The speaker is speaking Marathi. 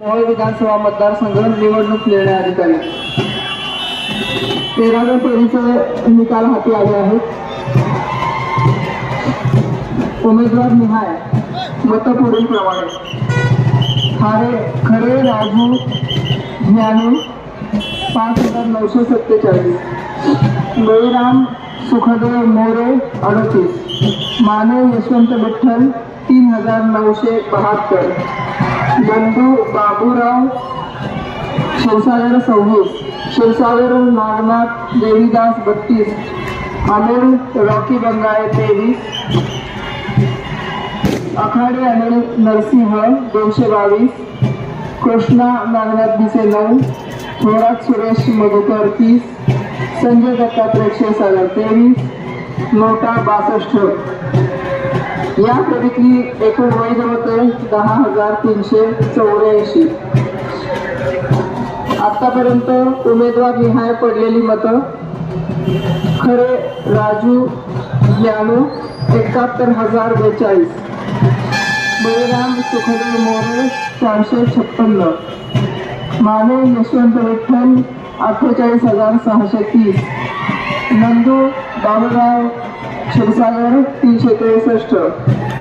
मोहोळ विधानसभा मतदारसंघ निवडणूक निर्णय अधिकारी. तेराव्या फेरीचे निकाल हाती आले आहेत. उमेदवार निहाय मत पुढीलप्रमाणे खारे खरे राजू ज्ञानू पाच हजार नऊशे सत्तेचाळीस. बळीराम सुखदेव मोरे अडतीस. माने यशवंत विठ्ठल तीन हजार नऊशे बहात्तर. बंधू बाबूराव शिवसागर सव्वीस शिवसागर नागनाथ देवीदास बत्तीस अनिल रॉकी बंगाळे तेवीस आखाडे अनिल नरसिंह दोनशे बावीस कृष्णा नागनाथ भिसे नऊ थोरात सुरेश मधुकर तीस संजय दत्तात्रय क्षीरसागर तेवीस नोटा बासष्ट. या फेरीतली एकूण वैध होते दहा हजार तीनशे चौऱ्याऐंशी. आतापर्यंत उमेदवार निहाय पडलेली मतं. खरे राजू ज्ञानू एकाहत्तर हजार बेचाळीस. बळीराम सुखदेव मोरे चारशे छप्पन्न. माने यशवंत विठ्ठल अठ्ठेचाळीस हजार सहाशे तीस. नंदू बाबूराव क्षीरसागर तीनशे त्रेसष्ट.